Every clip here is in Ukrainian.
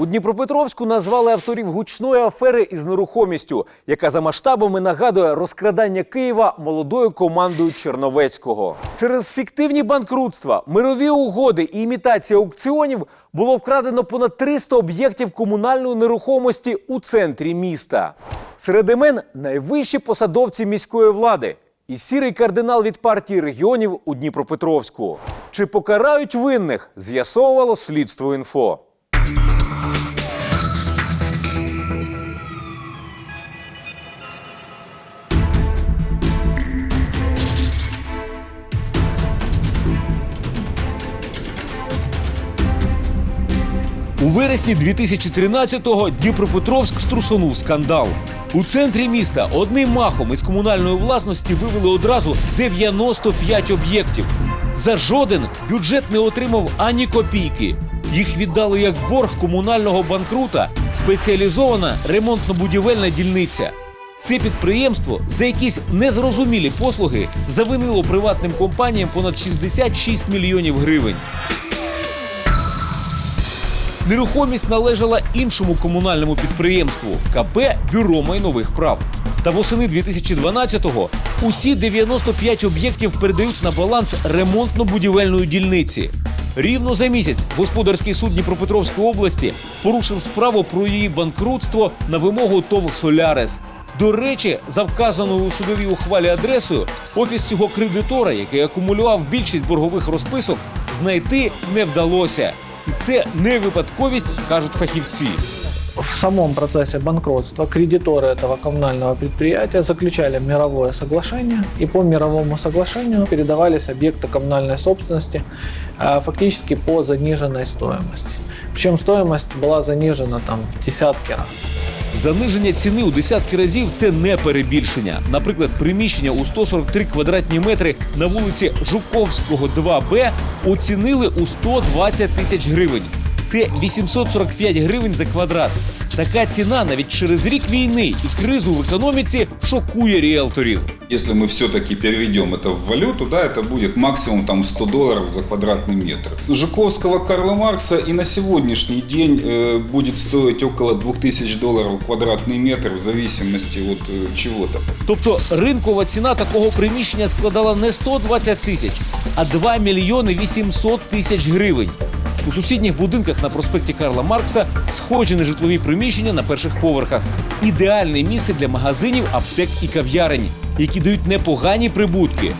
У Дніпропетровську назвали авторів гучної афери із нерухомістю, яка за масштабами нагадує розкрадання Києва молодою командою Черновецького. Через фіктивні банкрутства, мирові угоди і імітація аукціонів було вкрадено понад 300 об'єктів комунальної нерухомості у центрі міста. Серед імен найвищі посадовці міської влади і сірий кардинал від партії регіонів у Дніпропетровську. Чи покарають винних? З'ясовувало слідство інфо. У вересні 2013-го Дніпропетровськ струсонув скандал. У центрі міста одним махом із комунальної власності вивели одразу 95 об'єктів. За жоден бюджет не отримав ані копійки. Їх віддали як борг комунального банкрута спеціалізована ремонтно-будівельна дільниця. Це підприємство за якісь незрозумілі послуги завинило приватним компаніям понад 66 мільйонів гривень. Нерухомість належала іншому комунальному підприємству КП Бюро майнових прав. Та восени 2012-го усі 95 об'єктів передають на баланс ремонтно-будівельної дільниці. Рівно за місяць господарський суд Дніпропетровської області порушив справу про її банкрутство на вимогу ТОВ Солярес. До речі, за вказаною у судовій ухвалі адресою, офіс цього кредитора, який акумулював більшість боргових розписок, знайти не вдалося. І це не випадковість, кажуть фахівці. В самом процессе банкротства кредиторы этого коммунального предприятия заключали мировое соглашение, и по мировому соглашению передавались объекты коммунальной собственности э, фактически по заниженной стоимости. Причем стоимость была занижена там в десятки раз. Заниження ціни у десятки разів це не перебільшення. Наприклад, приміщення у 143 квадратні метри на вулиці Жуковського 2Б оцінили у 120 тисяч гривень Це 845 гривень за квадрат. Така ціна навіть через рік війни і кризу в економіці шокує ріелторів. Если мы все-таки переведем это в валюту, да, это будет максимум там 100 долларов за квадратный метр. Жуковского Карла Маркса и на сегодняшний день э, будет стоить около 2000 долларов квадратный метр в зависимости от э, чего-то. Тобто ринкова ціна такого приміщення складала не 120 тисяч, а 2 мільйони 800 тисяч гривень. У сусідніх будинках на проспекті Карла Маркса схожі на житлові приміщення на перших поверхах. Ідеальне місце для магазинів, аптек і кав'ярень, які дають непогані прибутки.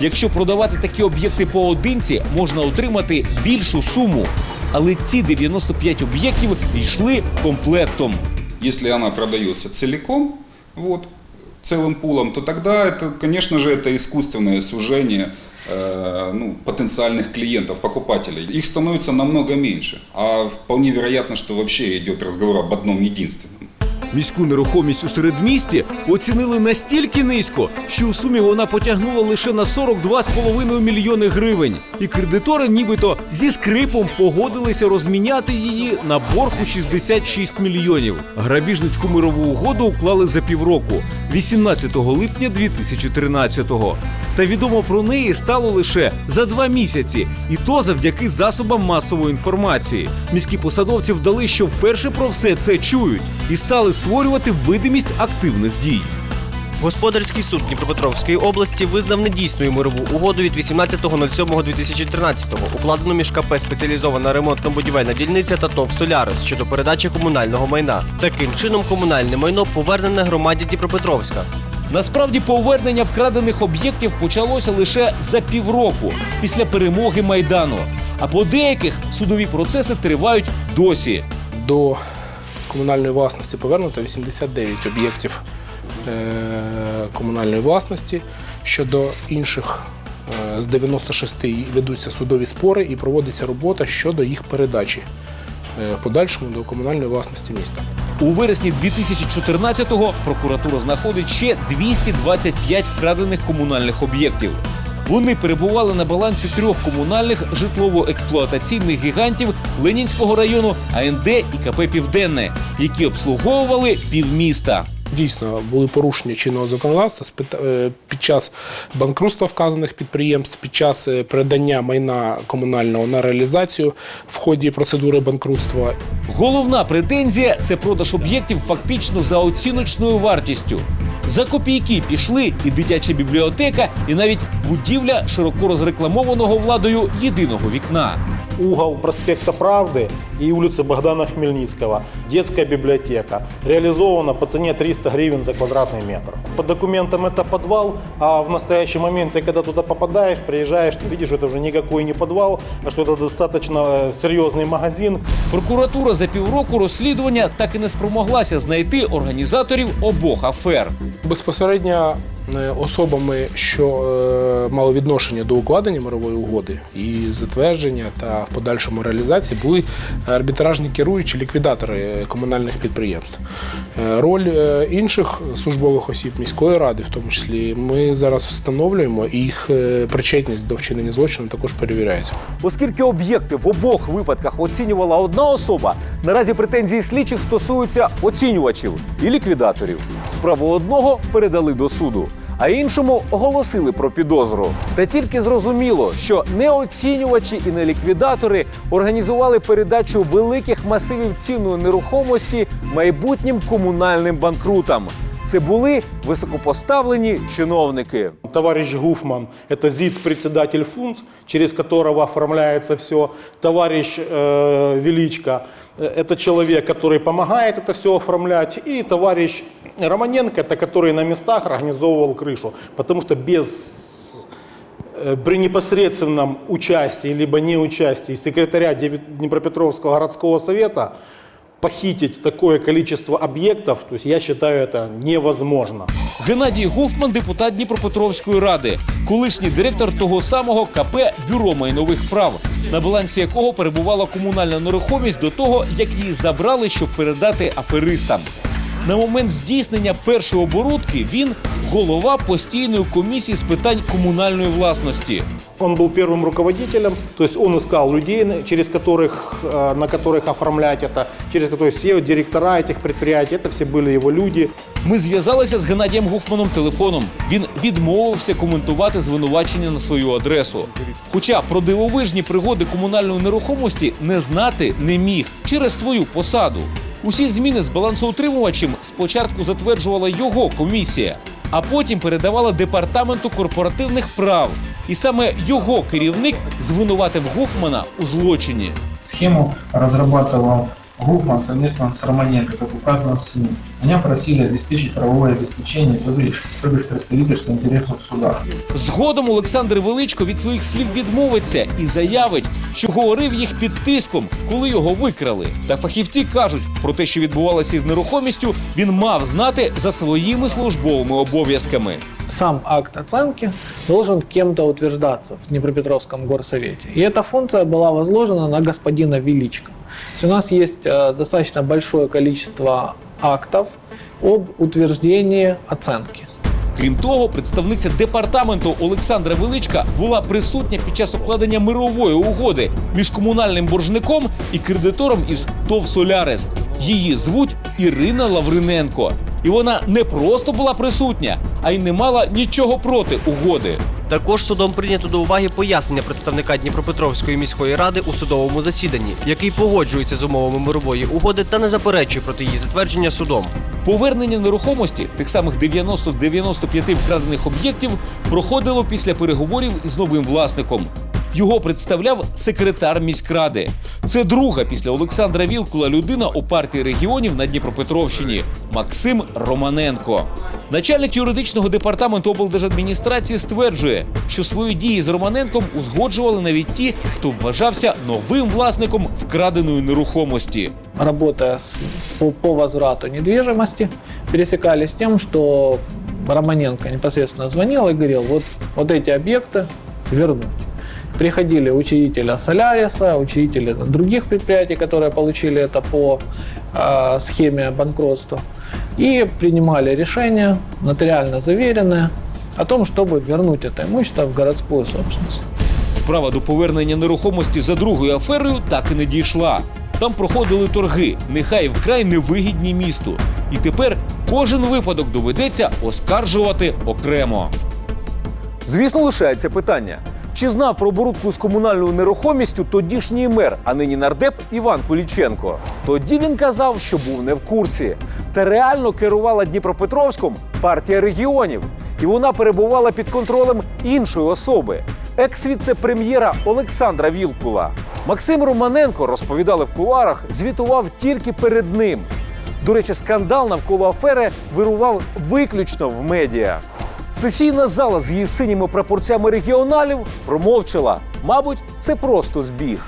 Якщо продавати такі об'єкти поодинці, можна отримати більшу суму. Але ці 95 об'єктів йшли комплектом. Если она продается целиком, вот, целым пулом, то тогда это, конечно же, это искусственное сужение э, ну, потенциальных клиентов, покупателей. Их становится намного меньше. А вполне вероятно, что вообще идет разговор об одном единственном. Міську нерухомість у середмісті оцінили настільки низько, що у сумі вона потягнула лише на 42,5 мільйони гривень. І кредитори, нібито зі скрипом погодилися розміняти її на борг у 66 мільйонів. Грабіжницьку мирову угоду уклали за півроку, 18 липня 2013-го. Та відомо про неї стало лише за два місяці, і то завдяки засобам масової інформації. Міські посадовці вдали, що вперше про все це чують, і стали створювати видимість активних дій. Господарський суд Дніпропетровської області визнав недійсною мирову угоду від 18.07.2013, укладену між КП спеціалізована ремонтно-будівельна дільниця та ТОВ Солярис щодо передачі комунального майна. Таким чином, комунальне майно повернене громаді Дніпропетровська. Насправді повернення вкрадених об'єктів почалося лише за півроку після перемоги майдану. А по деяких судові процеси тривають досі. до комунальної власності повернуто 89 об'єктів е, комунальної власності. Щодо інших е, з 96 ведуться судові спори і проводиться робота щодо їх передачі е, в подальшому до комунальної власності міста. У вересні 2014-го прокуратура знаходить ще 225 вкрадених комунальних об'єктів. Вони перебували на балансі трьох комунальних житлово-експлуатаційних гігантів Ленінського району АНД і КП Південне, які обслуговували півміста. Дійсно, були порушення чинного законодавства е, під час банкрутства вказаних підприємств, під час е, передання майна комунального на реалізацію в ході процедури банкрутства. Головна претензія це продаж об'єктів фактично за оціночною вартістю. За копійки пішли і дитяча бібліотека, і навіть будівля широко розрекламованого владою єдиного вікна угол проспекта Правды и улицы Богдана Хмельницкого, детская библиотека, реализована по цене 300 гривен за квадратный метр. По документам это подвал, а в настоящий момент ты когда туда попадаешь, приезжаешь, ты видишь, что это уже никакой не подвал, а что это достаточно э, серьезный магазин, Прокуратура за півроку розслідування так і не спромоглася знайти організаторів обох афер. Безпосередньо е, особами, що е, мали відношення до укладення мирової угоди і затвердження та в подальшому реалізації були арбітражні керуючі ліквідатори е, комунальних підприємств. Е, Роль е, інших службових осіб міської ради, в тому числі, ми зараз встановлюємо і їх е, причетність до вчинення злочину також перевіряється. Оскільки об'єкти в обох випадках оцінювала одна особа, наразі претензії слідчих стосуються оцінювачів і ліквідаторів. Справу одного передали до суду, а іншому оголосили про підозру. Та тільки зрозуміло, що не оцінювачі і не ліквідатори організували передачу великих масивів цінної нерухомості майбутнім комунальним банкрутам. Це були високопоставлені чиновники. Товарищ Гуфман – это ЗИЦ-председатель фунт, через которого оформляется все. Товарищ э, Величко э, – это человек, который помогает это все оформлять. И товарищ Романенко – это который на местах организовывал крышу. Потому что без э, при непосредственном участии либо неучастии секретаря Деви- Днепропетровского городского совета похитить такое количество объектов, то есть я считаю это невозможно. Геннадій Гофман, депутат Дніпропетровської ради, колишній директор того самого КП Бюро майнових прав, на балансі якого перебувала комунальна нерухомість до того, як її забрали, щоб передати аферистам. На момент здійснення першої оборудки він голова постійної комісії з питань комунальної власності. Он был первым руководителем, то есть он искал людей, на- через которых, э, на которых оформлять это, через которых все директора этих предприятий, это все были его люди. Ми зв'язалися з Геннадієм Гофманом телефоном. Він відмовився коментувати звинувачення на свою адресу. Хоча про дивовижні пригоди комунальної нерухомості не знати не міг через свою посаду. Усі зміни з балансоутримувачем спочатку затверджувала його комісія, а потім передавала департаменту корпоративних прав. І саме його керівник звинуватив Гофмана у злочині. Схему разрабатывал Гуфман совместно с Романенко, как указано в СМИ. Меня просили обеспечить правовое обеспечение, то бишь, то бишь представительство интересов в судах. Згодом Олександр Величко від своїх слів відмовиться і заявить, що говорив їх під тиском, коли його викрали. Та фахівці кажуть, про те, що відбувалося із нерухомістю, він мав знати за своїми службовими обов'язками. Сам акт оценки должен кем-то утверждаться в Днепропетровском горсовете. И эта функция была возложена на господина Величко. У нас есть э, достаточно большое количество актов об утверждении оценки. Крім того, представниця департаменту Олександра Величка була присутня під час укладення мирової угоди між комунальним боржником і кредитором із ТОВ Солярис. Її звуть Ірина Лавриненко. І вона не просто була присутня, а й не мала нічого проти угоди. Також судом прийнято до уваги пояснення представника Дніпропетровської міської ради у судовому засіданні, який погоджується з умовами мирової угоди та не заперечує проти її затвердження судом. Повернення нерухомості тих самих 90 з 95 вкрадених об'єктів проходило після переговорів із новим власником. Його представляв секретар міськради. Це друга після Олександра Вілкула людина у партії регіонів на Дніпропетровщині Максим Романенко. Начальник юридичного департаменту облдержадміністрації стверджує, що свої дії з Романенком узгоджували навіть ті, хто вважався новим власником вкраденої нерухомості. Работая с- по, по возврату недвижимости, пересекались с тем, что Романенко непосредственно звонил и говорил, вот, вот эти объекты вернуть. Приходили учредители Соляриса, учредители других предприятий, которые получили это по э, схеме банкротства, и принимали решение, нотариально заверенное, о том, чтобы вернуть это имущество в городскую собственность. Справа до повернення нерухомості за другою аферою так і не дійшла. Там проходили торги, нехай вкрай невигідні місту. І тепер кожен випадок доведеться оскаржувати окремо. Звісно, лишається питання. Чи знав про оборудку з комунальною нерухомістю тодішній мер, а нині нардеп Іван Куліченко? Тоді він казав, що був не в курсі. Та реально керувала Дніпропетровськом партія регіонів, і вона перебувала під контролем іншої особи екс-віце-прем'єра Олександра Вілкула. Максим Романенко розповідали в кулуарах, звітував тільки перед ним. До речі, скандал навколо афери вирував виключно в медіа. Сесійна зала з її синіми прапорцями регіоналів промовчала. Мабуть, це просто збіг.